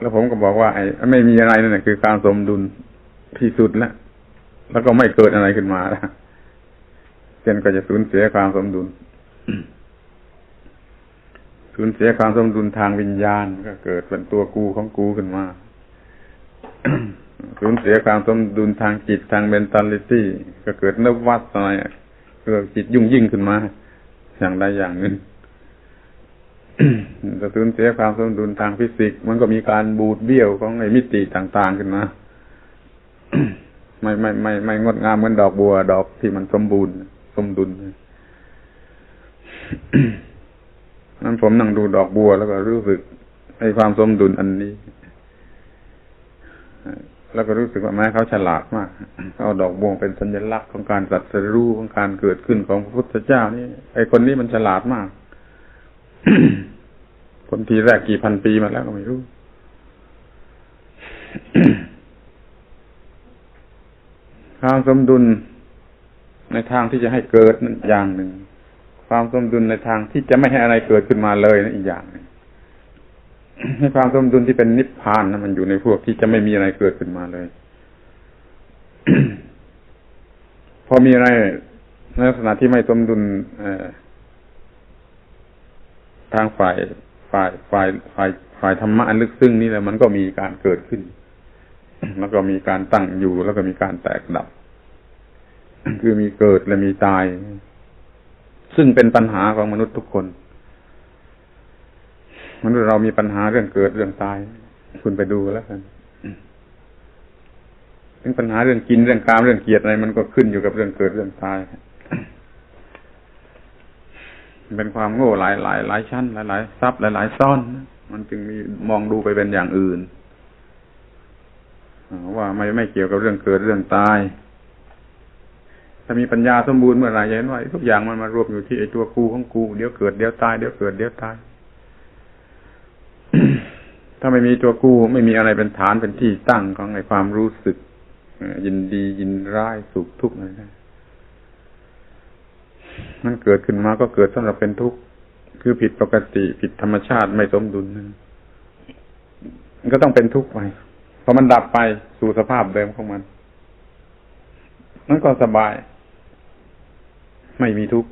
แล้วผมก็บอกว่าไอ้ไม่มีอะไรนั่นแหะคือการสมดุลที่สุดแล้วแล้วก็ไม่เกิดอะไรขึ้นมาแล้วเช่นก็จะสูญเสียความสมดุล สูญเสียความสมดุลทางวิญญาณ ก็เกิดเป็นตัวกูของกูขึ้นมา สูญเสียความสมดุลทางจิตทางเมนตัลิตี้ก็เกิดนวัตอะไรเกิดจิตยุ่งยิ่งขึ้นมา อย่างใดอย่างหนึ่ง จะสูญเสียความสมดุลทางฟิสิกส์มันก็มีการบูดเบี้ยวของไอ้มิติต่างๆขึ้นมาไม่ไม่ไม่ไม่งดงามเหมือนดอกบัว ดอกที่มันสมบูรณ์ สมดุลนั้นผมนั่งดูดอกบัวแล้วก็รู้สึกไอ้ความสมดุลอันนี้ แล้วก็รู้สึกว่าแม้เขาฉลาดมากเขาเอาดอกบัวเป็นสัญลักษณ์ของการสัตรัสรู้ของการเกิดขึ้นของพระพุทธเจ้านี่ไอ้คนนี้มันฉลาดมาก คนทีแรกกี่พันปีมาแล้วก็ไม่รู้ ความสมดุลในทางที่จะให้เกิดนั่นอย่างหนึ่ง ความสมดุลในทางที่จะไม่ให้อะไรเกิดขึ้นมาเลยนั่นอีกอย่างหนึ่งให้ความสมดุลที่เป็นนิพพานนะมันอยู่ในพวกที่จะไม่มีอะไรเกิดขึ้นมาเลย พอมีอะไรในลักษณะที่ไม่สมดุลเอ่อ ทางฝ่ายฝ่ายฝ่ายฝ่ายฝ่ายธรรมะอันลึกซึ้งนี่แหละมันก็มีการเกิดขึ้น แล้วก็มีการตั้งอยู่แล้วก็มีการแตกดับ คือมีเกิดและมีตาย ซึ่งเป็นปัญหาของมนุษย์ทุกคน มนุษย์เรามีปัญหาเรื่องเกิดเรื่องตาย คุณไปดูแล้วกันถึงปัญหาเรื่องกินเรื่องกามเรื่องเกียรติอะไรมันก็ขึ้นอยู่กับเรื่องเกิดเรื่องตาย เป็นความโง่หลายหลายหลายชั้น หลายหลายซับหลายหลายซ่อนนะมันจึงมีมองดูไปเป็นอย่างอื่นว่าไม่ไม่เกี่ยวกับเรื่องเกิดเรื่องตาย ถ้ามีปัญญาสมบูรณ์เมื่อไหร่จะเห็นว่าทุกอย่างมันมารวมอยู่ที่ไอ้ตัวกูของกู เดี๋ยวเกิดเดี๋ยวตายเดี๋ยวเกิดเดี๋ยวตาย ถ้าไม่มีตัวกูไม่มีอะไรเป็นฐานเป็นที่ตั้งของไอ้ความรู้สึกยินดียินร้ายสุขทุกข์อะไรนะ มันเกิดขึ้นมาก็เกิดสำหรับเป็นทุกข์คือผิดปกติผิดธรรมชาติไม่สมดุลนั่นมันก็ต้องเป็นทุกข์ไปพอมันดับไปสู่สภาพเดิมของมันมันก็สบาย ไม่มีทุกข์